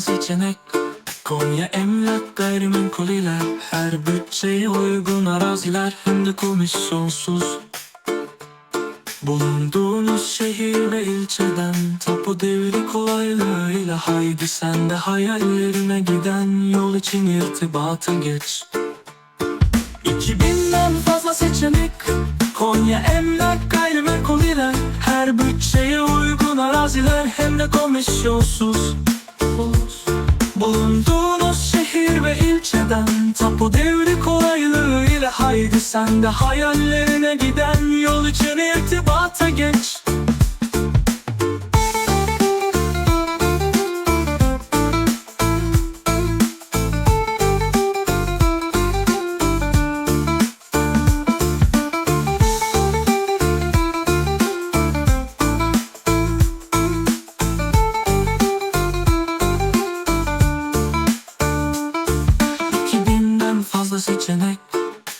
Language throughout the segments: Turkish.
seçenek. Konya emlak gayrimenkul ile Her bütçeye uygun araziler. Hem de komisyonsuz. Bulunduğunuz şehir ve ilçeden Tapu devri kolaylığıyla. Haydi sen de hayallerine giden Yol için irtibata geç. 2000'den fazla seçenek. Konya emlak gayrimenkul ile Her bütçeye uygun araziler Hem de komisyonsuz Bulunduğunuz şehir ve ilçeden Tapu devri kolaylığıyla Haydi sen de hayallerine giden Yol için irtibata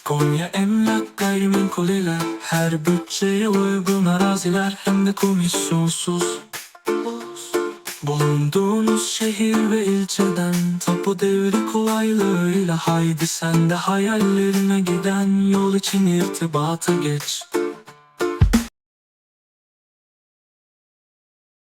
Konya emlak gayrimenkul ile Her bütçeye uygun araziler Hem de komisyonsuz Bulunduğunuz şehir ve ilçeden Tapu devri kolaylığıyla Haydi sen de hayallerine giden Yol için irtibata geç